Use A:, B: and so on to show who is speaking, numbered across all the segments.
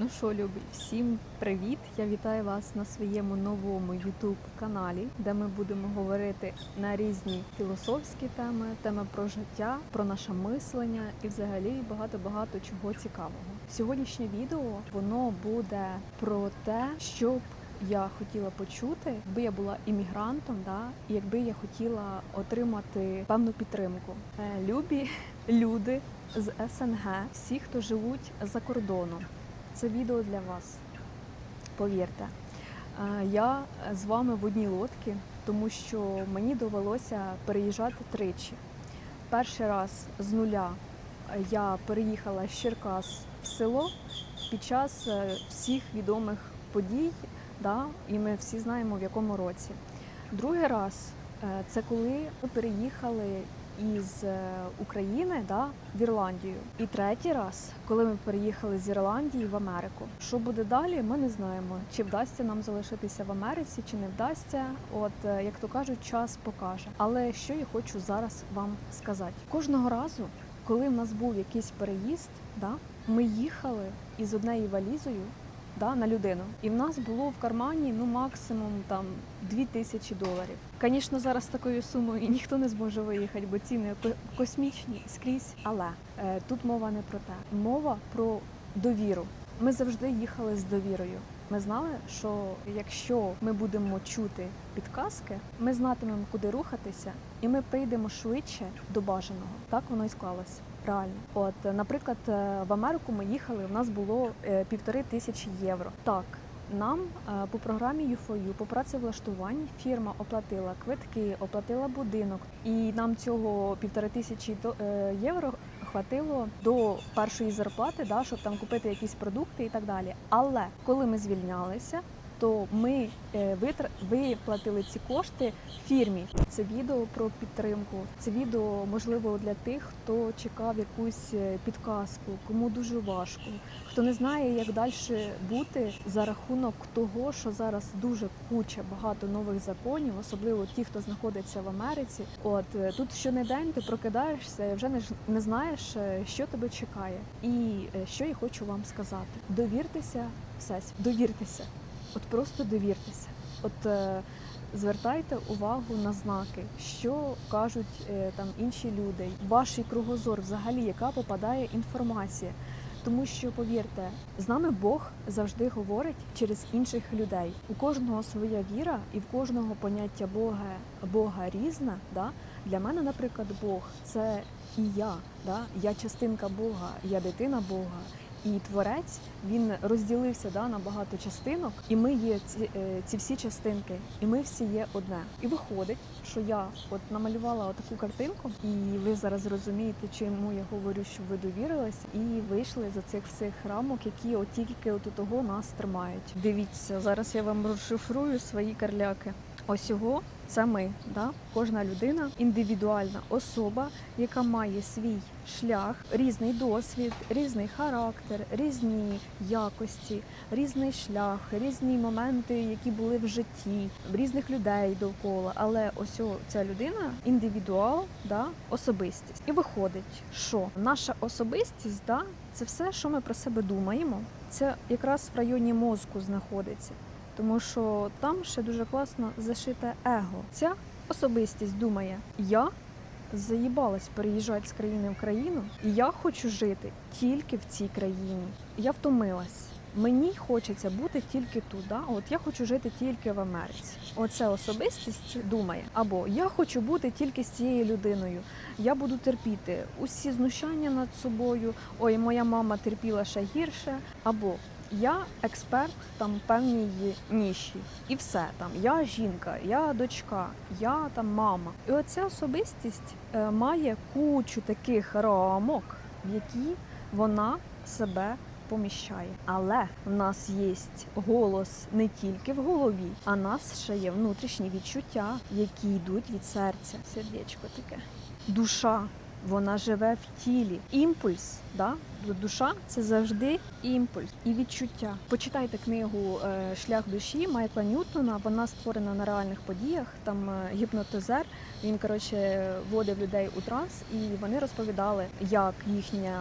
A: Ну що, любі, всім привіт! Я вітаю вас на своєму новому youtube каналі, де ми будемо говорити на різні філософські теми, теми про життя, про наше мислення і взагалі багато-багато чого цікавого. Сьогоднішнє відео воно буде про те, що б я хотіла почути, якби я була іммігрантом, да, і якби я хотіла отримати певну підтримку. Е, Любі люди з СНГ, всі, хто живуть за кордоном. Це відео для вас. Повірте, я з вами в одній лодці, тому що мені довелося переїжджати тричі. Перший раз з нуля я переїхала з Черкас в село під час е, всіх відомих подій, да, і ми всі знаємо в якому році. Другий раз е, це коли ми переїхали із е, України да, в Ірландію. І третій раз, коли ми переїхали з Ірландії в Америку. Що буде далі, ми не знаємо. Чи вдасться нам залишитися в Америці, чи не вдасться. От е, як то кажуть, час покаже. Але що я хочу зараз вам сказати? Кожного разу, коли в нас був якийсь переїзд, да, ми їхали із однією валізою. Да, на людину, і в нас було в кармані ну максимум там 2 тисячі доларів. Звісно, зараз такою сумою ніхто не зможе виїхати, бо ціни космічні скрізь. Але е, тут мова не про те. Мова про довіру. Ми завжди їхали з довірою. Ми знали, що якщо ми будемо чути підказки, ми знатимемо, куди рухатися, і ми прийдемо швидше до бажаного. Так воно і склалося. Реально, от, наприклад, е, в Америку ми їхали. У нас було е, півтори тисячі євро. Так, нам е, по програмі UFOU, по працевлаштуванні фірма оплатила квитки, оплатила будинок, і нам цього півтори тисячі євро хватило до першої зарплати, да, щоб там купити якісь продукти і так далі. Але коли ми звільнялися, то ми е, виплатили ці кошти фірмі. Це відео про підтримку. Це відео можливо для тих, хто чекав якусь е, підказку, кому дуже важко, хто не знає, як далі бути за рахунок того, що зараз дуже куча багато нових законів, особливо ті, хто знаходиться в Америці. От е, тут щонедень ти прокидаєшся і вже не, знаєш, що тебе чекає. І що я хочу вам сказати: довіртеся всесвіту, довіртеся. От просто довіртеся. От е, звертайте увагу на знаки, що кажуть е, там інші люди, ваш кругозор, взагалі, яка попадає інформація. Тому що повірте, з нами Бог завжди говорить через інших людей. У кожного своя віра, і в кожного поняття Бога Бога різне. Да? Для мене, наприклад, Бог це і я. Да? Я частинка Бога, я дитина Бога. І творець він розділився да, на багато частинок, і ми є ці, е, ці всі частинки, і ми всі є одне. І виходить, що я от намалювала таку картинку, і ви зараз розумієте, чому я говорю, що ви довірились, і вийшли за цих всіх рамок, які от тільки от того нас тримають. Дивіться, зараз я вам розшифрую свої карляки. Ось це ми, да? кожна людина, індивідуальна особа, яка має свій шлях, різний досвід, різний характер, різні якості, різний шлях, різні моменти, які були в житті, різних людей довкола. Але ось ця людина індивідуал, да? особистість. І виходить, що наша особистість, да? це все, що ми про себе думаємо, це якраз в районі мозку знаходиться. Тому що там ще дуже класно зашите его. Ця особистість думає: я заїбалась переїжджати з країни в країну, і я хочу жити тільки в цій країні. Я втомилась. Мені хочеться бути тільки тут. От я хочу жити тільки в Америці. Оце особистість думає. Або я хочу бути тільки з цією людиною. Я буду терпіти усі знущання над собою. Ой, моя мама терпіла ще гірше. Або я експерт там певній ніші, і все там. Я жінка, я дочка, я там мама. І оця особистість е, має кучу таких рамок, в які вона себе поміщає. Але в нас є голос не тільки в голові, а в нас ще є внутрішні відчуття, які йдуть від серця. Сердечко таке. Душа. Вона живе в тілі. Імпульс, да? душа це завжди імпульс і відчуття. Почитайте книгу е, Шлях душі Майкла Ньютона. Вона створена на реальних подіях. Там е, гіпнотизер. Він коротше вводив людей у транс, і вони розповідали, як їхнє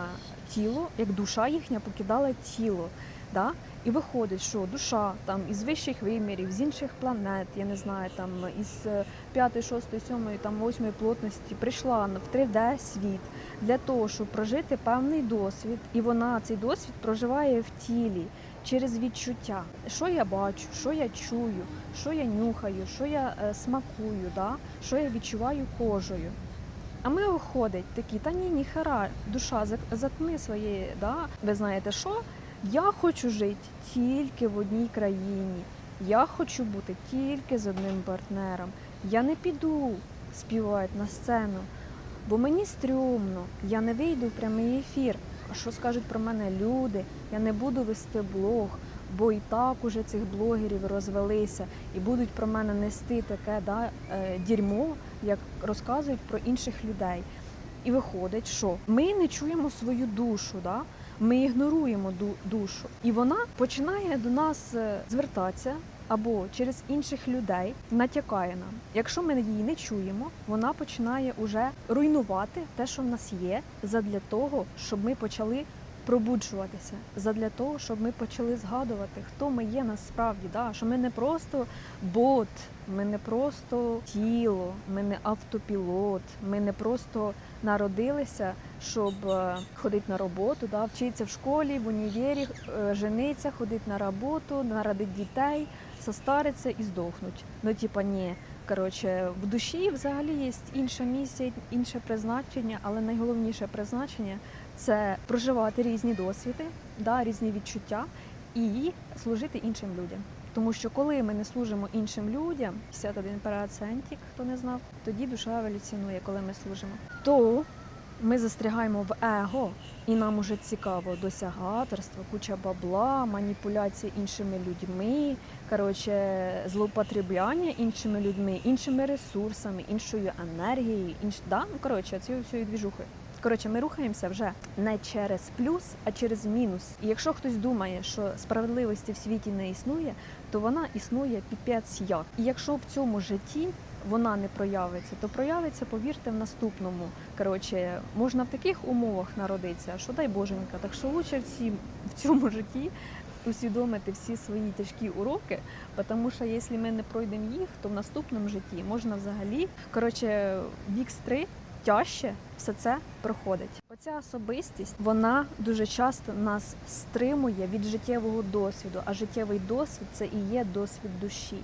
A: тіло, як душа їхня покидала тіло. Да? І виходить, що душа там із вищих вимірів, з інших планет, я не знаю, там із е, п'ятої, шостої, сьомої, там восьмої плотності прийшла в 3D світ для того, щоб прожити певний досвід, і вона цей досвід проживає в тілі через відчуття. Що я бачу, що я чую, що я нюхаю, що я е, смакую, да? що я відчуваю кожею. А ми виходить такі, та ні, ніхера, душа, заткни своє, да? ви знаєте що? Я хочу жити тільки в одній країні. Я хочу бути тільки з одним партнером. Я не піду співати на сцену, бо мені стрьомно, я не вийду в прямий ефір. А що скажуть про мене люди? Я не буду вести блог, бо і так уже цих блогерів розвелися і будуть про мене нести таке да, е, дерьмо, як розказують про інших людей. І виходить, що ми не чуємо свою душу, да? Ми ігноруємо ду- душу. І вона починає до нас е, звертатися або через інших людей натякає нам. Якщо ми її не чуємо, вона починає уже руйнувати те, що в нас є, задля того, щоб ми почали пробуджуватися, задля того, щоб ми почали згадувати, хто ми є насправді. Да? Що ми не просто бот, ми не просто тіло, ми не автопілот, ми не просто народилися, щоб е, ходити на роботу, да? вчитися в школі, в універі, е, жениться, ходити на роботу, народити дітей, состариться і здохнуть. Ну, типа, ні. Коротше, в душі взагалі є інша місія, інше призначення, але найголовніше призначення це проживати різні досвіди, да, різні відчуття і служити іншим людям. Тому що коли ми не служимо іншим людям, 51%, хто не знав, тоді душа еволюціонує, коли ми служимо. То ми застрягаємо в его, і нам уже цікаво досягаторство, куча бабла, маніпуляція іншими людьми, коротше, злоупотребляння іншими людьми, іншими ресурсами, іншою енергією, інш... да? ну, коротше, цією всією двіжухою. Коротше, ми рухаємося вже не через плюс, а через мінус. І якщо хтось думає, що справедливості в світі не існує, то вона існує піпець як. І якщо в цьому житті вона не проявиться, то проявиться, повірте, в наступному. Коротше, можна в таких умовах народитися, що дай боженька. Так що лучше в, ці, в цьому житті усвідомити всі свої тяжкі уроки, тому що якщо ми не пройдемо їх, то в наступному житті можна взагалі коротше в X3 тяжче все це проходить. Оця особистість вона дуже часто нас стримує від життєвого досвіду, а життєвий досвід це і є досвід душі,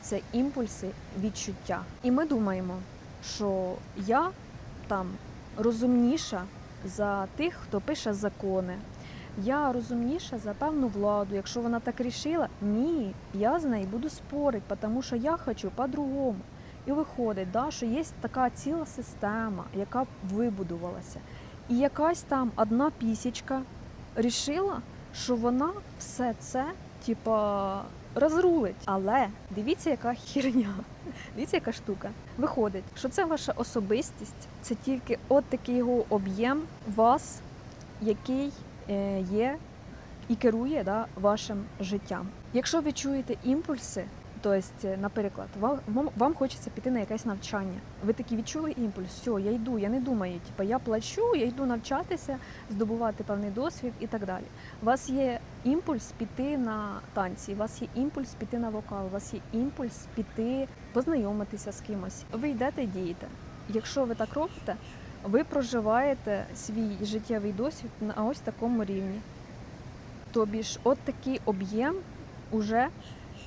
A: це імпульси відчуття. І ми думаємо, що я там розумніша за тих, хто пише закони. Я розумніша за певну владу. Якщо вона так рішила, ні, я з нею буду спорити, тому що я хочу по-другому. І виходить, да, що є така ціла система, яка вибудувалася. І якась там одна пісічка рішила, що вона все це, типа, розрулить. Але дивіться, яка херня. Дивіться, яка штука. Виходить, що це ваша особистість, це тільки от такий його об'єм вас, який е, є і керує да, вашим життям. Якщо ви чуєте імпульси, Тобто, наприклад, вам, вам- хочеться піти на якесь навчання. Ви такі відчули імпульс, все, я йду, я не думаю, типу, я плачу, я йду навчатися, здобувати певний досвід і так далі. У вас є імпульс піти на танці, у вас є імпульс піти на вокал, у вас є імпульс піти познайомитися з кимось. Ви йдете і дієте. Якщо ви так робите, ви проживаєте свій життєвий досвід на ось такому рівні. Тобі ж, от такий об'єм уже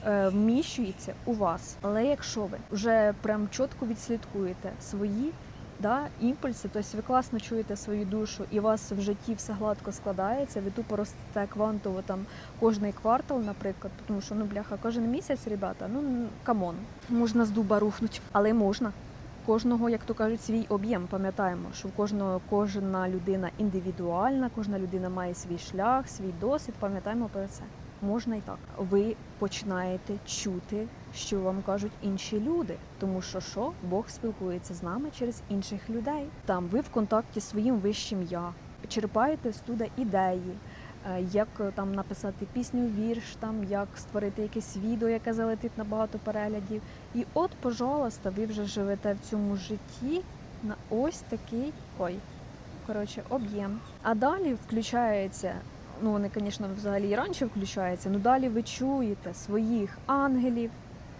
A: вміщується у вас. Але якщо ви вже прям чітко відслідкуєте свої да, імпульси, тобто ви класно чуєте свою душу, і у вас в житті все гладко складається, ви тупо ростете квантово там кожний квартал, наприклад, тому що ну бляха, кожен місяць, ребята, ну камон, можна з дуба рухнути, але можна. Кожного, як то кажуть, свій об'єм. Пам'ятаємо, що в кожного кожна людина індивідуальна, кожна людина має свій шлях, свій досвід. Пам'ятаємо про це. Можна і так. Ви починаєте чути, що вам кажуть інші люди, тому що що Бог спілкується з нами через інших людей. Там ви в контакті з своїм вищим я, черпаєте з туди ідеї. е, Як е, там написати пісню, вірш, там як створити якесь відео, яке залетить на багато переглядів. І от, пожалуйста, ви вже живете в цьому житті на ось такий ой, коротше, об'єм. А далі включається ну вони, звісно, взагалі і раніше включаються. але далі ви чуєте своїх ангелів,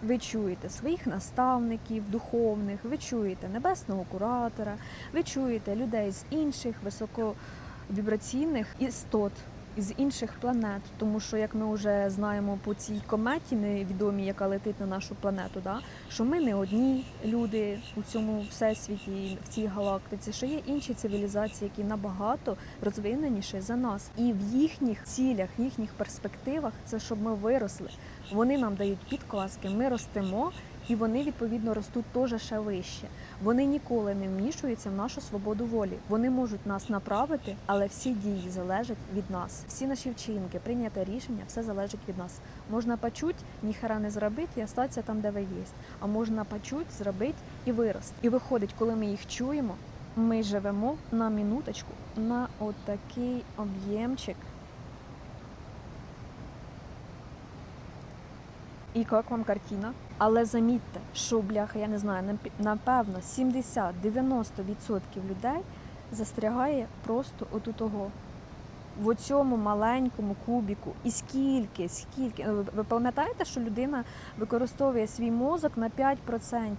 A: ви чуєте своїх наставників духовних, ви чуєте небесного куратора, ви чуєте людей з інших високовібраційних істот. З інших планет, тому що як ми вже знаємо по цій кометі невідомій, яка летить на нашу планету, да, що ми не одні люди у цьому всесвіті, в цій галактиці, що є інші цивілізації, які набагато розвиненіші за нас, і в їхніх цілях, їхніх перспективах це щоб ми виросли. Вони нам дають підказки, ми ростемо, і вони відповідно ростуть теж ще вище. Вони ніколи не вмішуються в нашу свободу волі. Вони можуть нас направити, але всі дії залежать від нас. Всі наші вчинки, прийняте рішення, все залежить від нас. Можна почуть, ніхера не зробити і остатися там, де ви є. А можна почуть, зробити і вирости. І виходить, коли ми їх чуємо, ми живемо на минуточку на отакий об'ємчик. І як вам картина? Але замітьте, що бляха, я не знаю, напевно, 70-90% людей застрягає просто оту того. В цьому маленькому кубіку. І скільки, скільки. Ну, ви пам'ятаєте, що людина використовує свій мозок на 5%,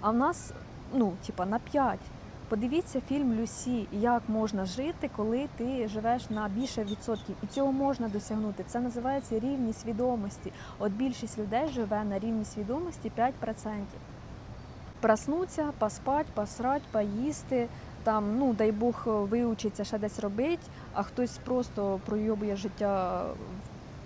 A: а в нас, ну, типа, на 5%. Подивіться фільм Люсі, як можна жити, коли ти живеш на більше відсотків. І цього можна досягнути. Це називається рівність свідомості. От більшість людей живе на рівні свідомості 5%. Проснуться, поспать, посрать, поїсти. Там, ну дай Бог, виучиться ще десь робити, а хтось просто пройобує життя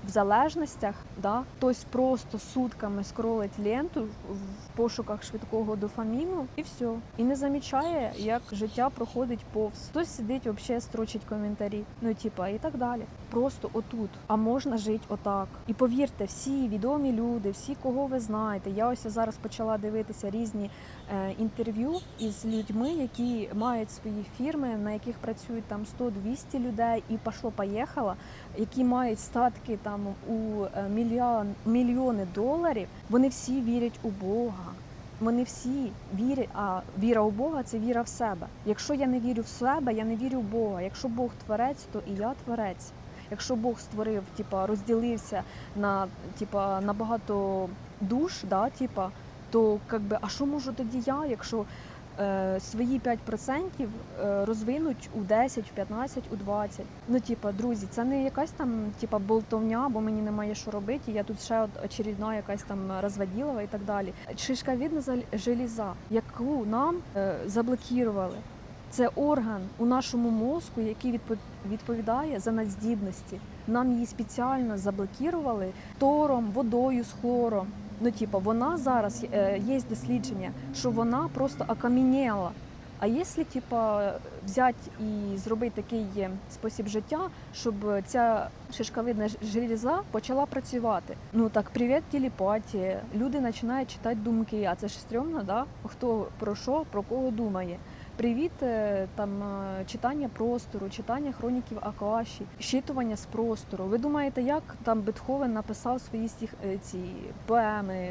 A: в залежностях, да? хтось просто сутками скролить ленту в пошуках швидкого дофаміну і все. І не замічає, як життя проходить повз. Хтось сидить, взагалі строчить коментарі. Ну, типа, і так далі. Просто отут. А можна жити отак. І повірте, всі відомі люди, всі, кого ви знаєте. Я ось зараз почала дивитися різні е, інтерв'ю із людьми, які мають свої фірми, на яких працюють там 100-200 людей, і пошло поїхало які мають статки там у е, мільйон, мільйони доларів, вони всі вірять у Бога. Вони всі вірять, а віра у Бога це віра в себе. Якщо я не вірю в себе, я не вірю в Бога. Якщо Бог творець, то і я творець. Якщо Бог створив, типа розділився на типа на багато душ, да, типа, то как би, а що можу тоді я, якщо свої 5% е, розвинуть у 10, в 15, у 20. Ну, типа, друзі, це не якась там типа болтовня, бо мені немає що робити. Я тут ще очередна якась там розводілова і так далі. Шишковідна желіза, яку нам е, заблокували. Це орган у нашому мозку, який відпо- відповідає за надздібності. Нам її спеціально заблокували тором, водою з хлором. Ну, типу, вона зараз е, є дослідження, що вона просто окам'яніла. А якщо типа взяти і зробити такий е, спосіб життя, щоб ця шишковидна железа почала працювати. Ну так, привіт, телепатія. Люди починають читати думки. А це ж стрьомно, да? Хто про що, про кого думає. Привіт, е, там е, читання простору, читання хроніків Акаші, щитування з простору. Ви думаєте, як там Бетховен написав свої стих, е, ці поеми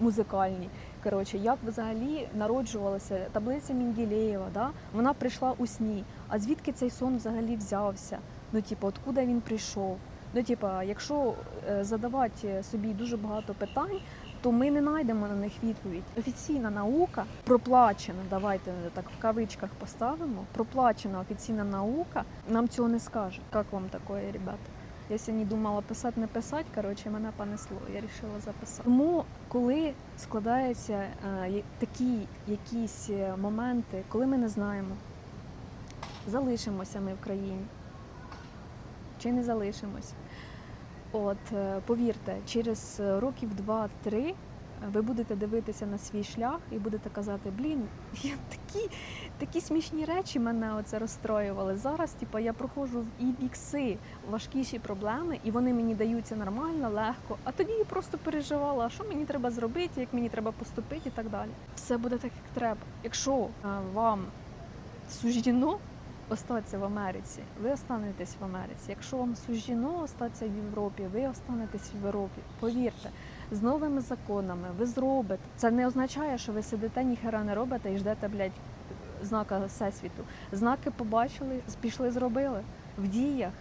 A: музикальні? Коротше, як взагалі народжувалася таблиця Мінділеєва, да? Вона прийшла у сні. А звідки цей сон взагалі взявся? Ну, типу, откуда він прийшов? Ну, типу, якщо задавати собі дуже багато питань, то ми не знайдемо на них відповідь. Офіційна наука проплачена, давайте так в кавичках поставимо. Проплачена офіційна наука нам цього не скаже. Як вам таке, ребята? Я сьогодні думала писати, не писати, коротше, мене понесло. Я вирішила записати. Тому, коли складаються е, такі якісь е, моменти, коли ми не знаємо, залишимося ми в країні чи не залишимось. От е, повірте, через е, років 2-3 е, ви будете дивитися на свій шлях і будете казати, блін, я такі, такі смішні речі мене оце розстроювали. Зараз, типу, я проходжу в ібікси, важкіші проблеми, і вони мені даються нормально, легко. А тоді я просто переживала, що мені треба зробити, як мені треба поступити і так далі. Все буде так, як треба. Якщо вам суждено остатися в Америці, ви останетесь в Америці. Якщо вам суждено остатися в Європі, ви останетесь в Європі. Повірте, з новими законами ви зробите. Це не означає, що ви сидите, ніхера не робите і ждете, блядь, знака всесвіту. Знаки побачили, пішли, зробили. В діях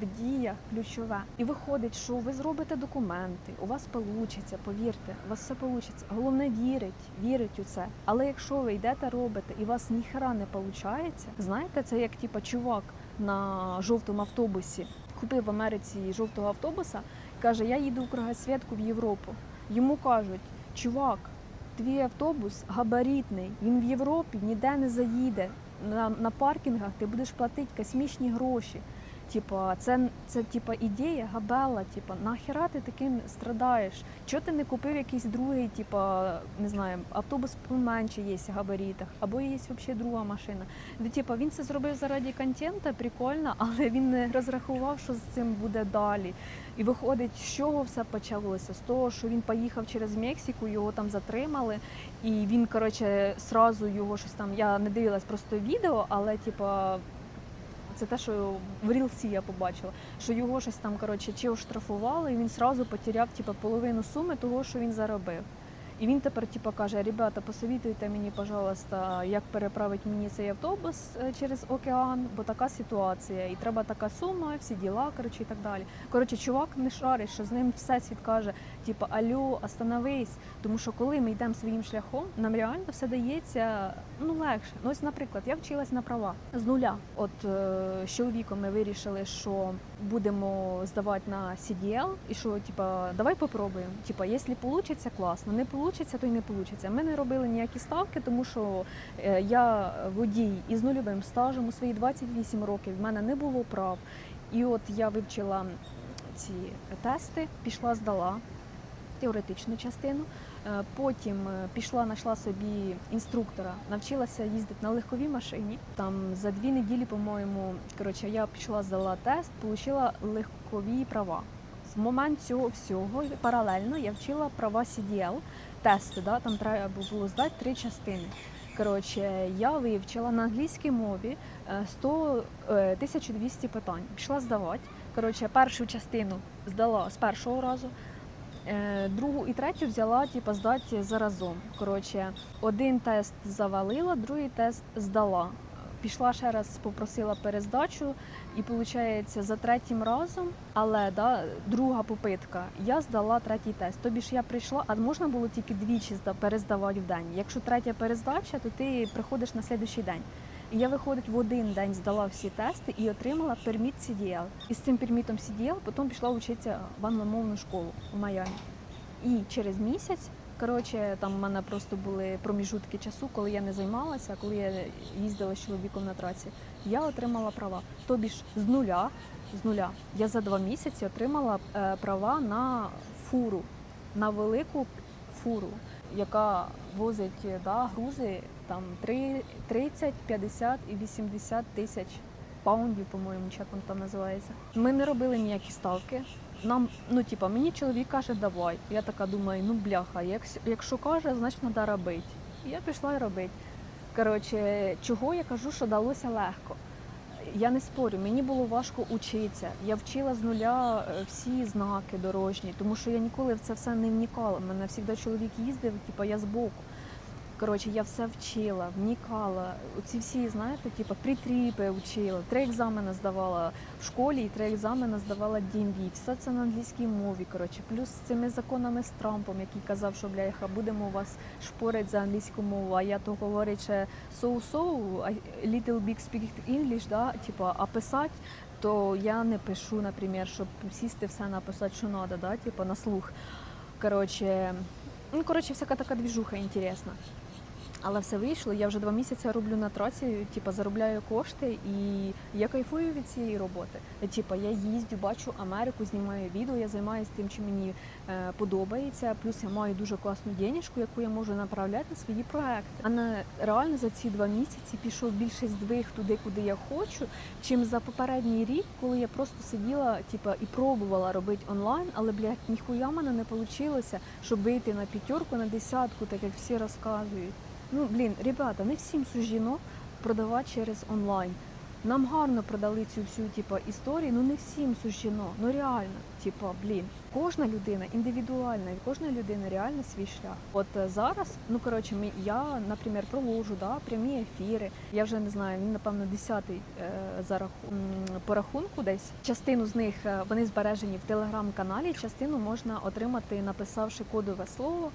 A: в діях ключове. І виходить, що ви зробите документи, у вас вийде, повірте, у вас все вийде. Головне вірить, вірить у це. Але якщо ви йдете робите і у вас ніхера не виходить, знаєте, це як типа чувак на жовтому автобусі купив в Америці жовтого автобуса, каже: Я їду в кругосвітку в Європу. Йому кажуть, чувак, твій автобус габаритний, він в Європі ніде не заїде. На, на паркінгах ти будеш платити космічні гроші. Типа, це, це типа ідея габела. Типа, нахера ти таким страдаєш? Чого ти не купив якийсь другий, типа, не знаю, автобус поменше є в габаритах, або є взагалі друга машина. Де, типа, він це зробив заради контенту, прикольно, але він не розрахував, що з цим буде далі. І виходить, з чого все почалося? З того, що він поїхав через Мексику, його там затримали, і він, коротше, сразу його щось там. Я не дивилась просто відео, але типа. Це те, що в Рілсі я побачила, що його щось там коротше, чи оштрафували, і він сразу потеряв типу, половину суми того, що він заробив. І він тепер типу, каже: ребята, посовітуйте мені, пожалуйста, як переправити мені цей автобус е, через океан, бо така ситуація, і треба така сума, всі діла, коротше, і так далі. Коротше, чувак не шарить, що з ним всесвіт каже, типу, алло, остановись. Тому що коли ми йдемо своїм шляхом, нам реально все дається ну легше. Ну ось, наприклад, я вчилась на права з нуля. От е, з чоловіком ми вирішили, що будемо здавати на CDL, і що, типа, давай попробуємо. Типа, якщо вийде, класно, не вийде, то й не вийде. Ми не робили ніякі ставки, тому що е, я водій із нульовим стажем у свої 28 років. В мене не було прав. І от я вивчила ці тести, пішла, здала теоретичну частину. Е, Потім е, пішла, знайшла собі інструктора, навчилася їздити на легковій машині. Там за дві неділі, по-моєму, коротше, я пішла, здала тест, отримала легкові права. В момент цього всього паралельно я вчила права CDL, тести. Да? Там треба було здати три частини. Коротше, я вивчила на англійській мові е, 100, е, 1200 питань. Пішла здавати. Коротше, першу частину здала з першого разу. Е, Другу і третю взяла, типу, здати заразом. Коротше, один тест завалила, другий тест здала. Пішла ще раз, попросила перездачу, і виходить за третім разом, але да, друга попитка, я здала третій тест. Тобі ж я прийшла, а можна було тільки двічі перездавати в день. Якщо третя перездача, то ти приходиш на слідуючий день. І я виходить в один день здала всі тести і отримала перміт CDL. І з цим пермітом CDL потім пішла вчитися в англомовну школу в Майамі. І через місяць, коротше, там в мене просто були проміжутки часу, коли я не займалася, коли я їздила з чоловіком на траці, я отримала права. Тобі ж з нуля, з нуля я за два місяці отримала е, права на фуру, на велику фуру, яка возить да, грузи там три- 30, 50 і 80 тисяч паундів, по-моєму, як воно там називається. Ми не робили ніякі ставки. Нам, ну типа, мені чоловік каже, давай. Я така думаю, ну бляха, як, якщо каже, значить треба робити. Я пішла і робити. Коротше, чого я кажу, що далося легко. Я не спорю, мені було важко учитися. Я вчила з нуля е, всі знаки дорожні, тому що я ніколи в це все не вникала. Мене завжди чоловік їздив, типу, я збоку. Коротше, я все вчила, вникала. Оці всі, знаєте, типу, притріпи вчила. Три екзамени здавала в школі і три екзамени здавала DMV. Все це на англійській мові. Коротше, плюс з цими законами з Трампом, який казав, що бляха, будемо у вас шпорити за англійську мову. А я то говорить ще I little big speak English, да? типу, а писати, то я не пишу, наприклад, щоб сісти все написати, що треба, да? типу, на слух. Коротше, ну, коротше, всяка така двіжуха інтересна. Але все вийшло. Я вже два місяці роблю на траці, типу, заробляю кошти, і я кайфую від цієї роботи. Типу, я їздю, бачу Америку, знімаю відео, я займаюся тим, що мені е, подобається. Плюс я маю дуже класну денежку, яку я можу направляти на свої проекти. А на реально за ці два місяці пішов більше здвиг туди, куди я хочу, чим за попередній рік, коли я просто сиділа, типу, і пробувала робити онлайн, але блядь, ніхуя мене не вийшло, щоб вийти на п'ятерку, на десятку, так як всі розказують. Ну, блін, ребята, не всім суждено продавати через онлайн. Нам гарно продали цю всю типу, історію, ну не всім суждено, ну реально, типу, блін, кожна людина індивідуальна, і кожна людина реально свій шлях. От е, зараз, ну коротше, я, наприклад, проводжу да, прямі ефіри. Я вже не знаю, він напевно десятий е, за раху- по рахунку десь. Частину з них е, вони збережені в телеграм-каналі, частину можна отримати, написавши кодове слово.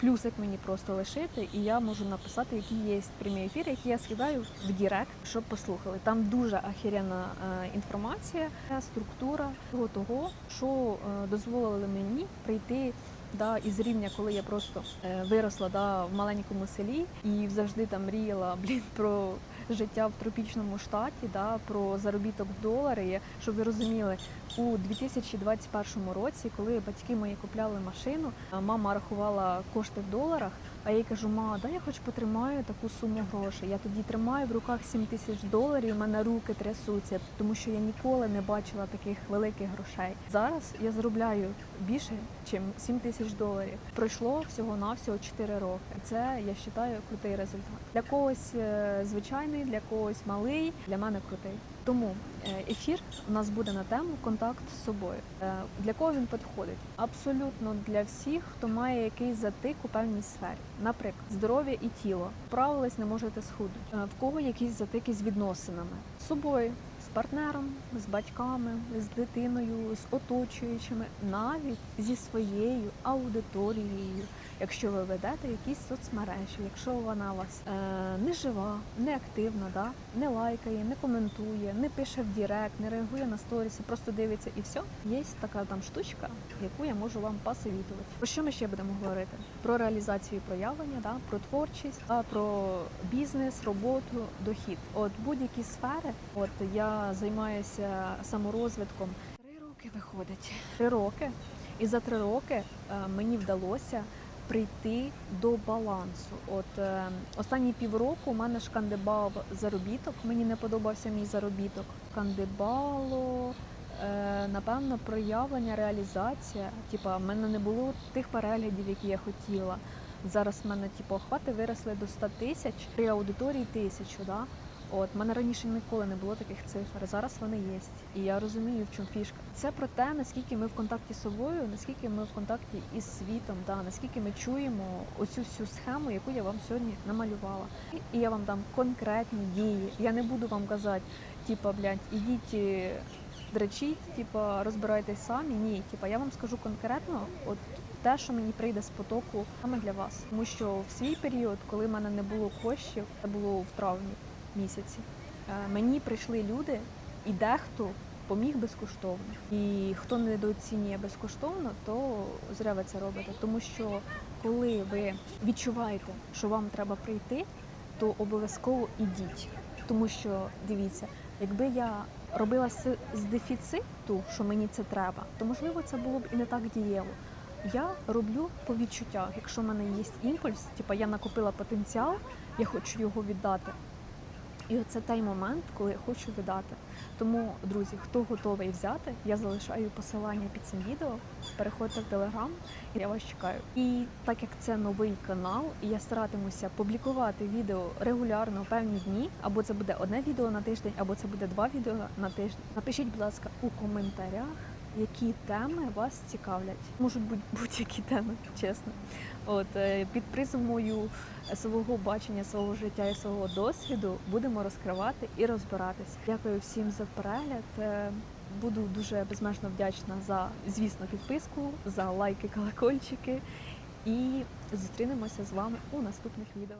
A: Плюсик мені просто лишити, і я можу написати, які є прямі ефіри, які я скидаю в Дірект, щоб послухали. Там дуже ахіряна е, інформація, структура того того, що е, дозволили мені прийти. Да, із рівня, коли я просто е, виросла да, в маленькому селі і завжди там мріяла блін, про життя в тропічному штаті, да, про заробіток в долари. Щоб ви розуміли, у 2021 році, коли батьки мої купляли машину, мама рахувала кошти в доларах. А я їй кажу, ма, дай я хоч потримаю таку суму грошей. Я тоді тримаю в руках 7 тисяч доларів, у мене руки трясуться, тому що я ніколи не бачила таких великих грошей. Зараз я заробляю більше, ніж 7 тисяч доларів. Пройшло всього навсього 4 роки. Це я вважаю крутий результат. Для когось е, звичайний, для когось малий, для мене крутий. Тому е, ефір у нас буде на тему контакт з собою. Е, Для кого він підходить? Абсолютно для всіх, хто має якийсь затик у певній сфері. Наприклад, здоров'я і тіло. Вправились, не можете схуднути. Е, В кого якісь затики з відносинами з собою, з партнером, з батьками, з дитиною, з оточуючими, навіть зі своєю аудиторією. Якщо ви ведете якісь соцмережі, якщо вона вас е, не жива, не активна, да? не лайкає, не коментує, не пише в Дірект, не реагує на сторіси, просто дивиться і все. Є така там штучка, яку я можу вам посовітувати. Про що ми ще будемо говорити? Про реалізацію проявлення, да? про творчість, да? про бізнес, роботу, дохід. От будь-які сфери, от я займаюся саморозвитком. Три роки виходить. Три роки. І за три роки е, мені вдалося прийти до балансу. От е, останні півроку у мене шкандибав заробіток. Мені не подобався мій заробіток. Шкандибало, е, напевно, проявлення, реалізація. Типа, в мене не було тих переглядів, які я хотіла. Зараз в мене типу, охвати виросли до 100 тисяч, при аудиторії тисячу. Да? От в мене раніше ніколи не було таких цифр. Зараз вони є. І я розумію, в чому фішка. Це про те, наскільки ми в контакті з собою, наскільки ми в контакті із світом, да, наскільки ми чуємо оцю всю схему, яку я вам сьогодні намалювала. І я вам дам конкретні дії. Я не буду вам казати, типа, блядь, ідіть. е, Дречіть, типа розбирайтесь самі. Ні, типа я вам скажу конкретно, от те, що мені прийде з потоку саме для вас. Тому що в свій період, коли в мене не було коштів, це було в травні місяці. е, Мені прийшли люди, і дехто поміг безкоштовно. І хто недооцінює безкоштовно, то зря ви це робите. Тому що коли ви відчуваєте, що вам треба прийти, то обов'язково ідіть. Тому що дивіться, якби я робила з, дефіциту, що мені це треба, то можливо це було б і не так дієво. Я роблю по відчуттях. Якщо в мене є імпульс, типу я накопила потенціал, я хочу його віддати. І оце той момент, коли я хочу віддати. Тому, друзі, хто готовий взяти, я залишаю посилання під цим відео. Переходьте в телеграм, і я вас чекаю. І так як це новий канал, і я старатимуся публікувати відео регулярно певні дні, або це буде одне відео на тиждень, або це буде два відео на тиждень. Напишіть, будь ласка, у коментарях, які теми вас цікавлять. Можуть бути будь-які теми, чесно. От е, під призмою свого бачення, свого життя і свого досвіду будемо розкривати і розбиратись. Дякую всім за перегляд. Е, Буду дуже безмежно вдячна за, звісно, підписку, за лайки, колокольчики. І зустрінемося з вами у наступних відео.